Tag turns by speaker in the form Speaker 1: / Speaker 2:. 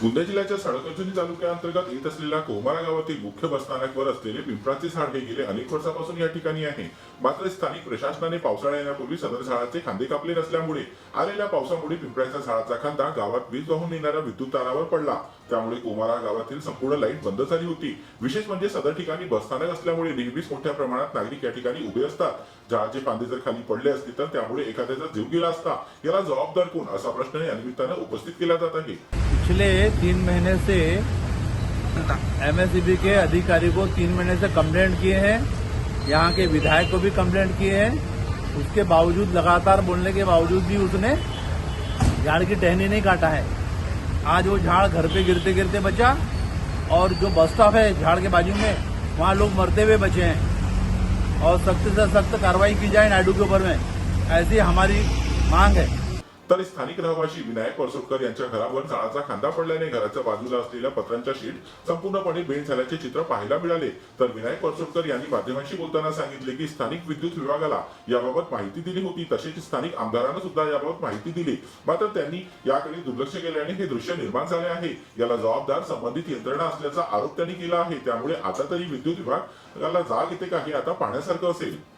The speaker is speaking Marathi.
Speaker 1: गोंदिया जिल्ह्याच्या सडकर्जुनी तालुक्याअंतर्गत येत असलेल्या कोमारा गावातील मुख्य बसस्थानकवर असलेले पिंपळाचे झाड हे गेले अनेक वर्षापासून या ठिकाणी आहे. मात्र स्थानिक प्रशासनाने पावसाळा येण्यापूर्वी सदर झाडाचे खांदे कापले नसल्यामुळे आलेल्या पावसामुळे पिंपळाच्या झाडाचा खांदा गावात वीज वाहून येणाऱ्या विद्युत तारावर पडला. त्यामुळे कोमारा गावातील संपूर्ण लाइट बंद झाली होती. विशेष म्हणजे सदर ठिकाणी बसस्थानक असल्यामुळे नेहमीच मोठ्या प्रमाणात नागरिक या ठिकाणी उभे असतात. झाडाचे फांदे जर खाली पडले असते तर त्यामुळे एखाद्याचा जीव गेला असता. याला जबाबदार कोण? असा प्रश्न या निमित्तानं उपस्थित केला जात आहे.
Speaker 2: पिछले तीन महीने से एमएससीबी के अधिकारी को तीन महीने से कंप्लेंट किए हैं। यहाँ के विधायक को भी कंप्लेंट किए हैं। उसके बावजूद लगातार बोलने के बावजूद भी उसने झाड़ की टहनी नहीं काटा है। आज वो झाड़ घर पे गिरते गिरते बचा और जो बस स्टॉप है झाड़ के बाजू में, वहाँ लोग मरते हुए बचे हैं। और सख्त से सख्त कार्रवाई की जाए नायडू के ऊपर में, ऐसी हमारी मांग है।
Speaker 1: तर स्थानिक रहिवाशी विनायक परसोडकर यांच्या घरावर झाडाचा खांदा पडल्याने घराच्या बाजूला असलेल्या पत्रांच्या शीट संपूर्णपणे बेंड झाल्याचे चित्र पाहायला मिळाले. तर विनायक परसोडकर यांनी माध्यमांशी बोलताना सांगितले की स्थानिक विद्युत विभागाला याबाबत माहिती दिली होती तसेच स्थानिक आमदारांना सुद्धा याबाबत माहिती दिली. मात्र त्यांनी याकडे दुर्लक्ष केल्याने हे दृश्य निर्माण झाले आहे. याला जबाबदार संबंधित यंत्रणा असल्याचा आरोप त्यांनी केला आहे. त्यामुळे आता तरी विद्युत विभागाला जाग येते का हे आता पाहण्यासारखं असेल.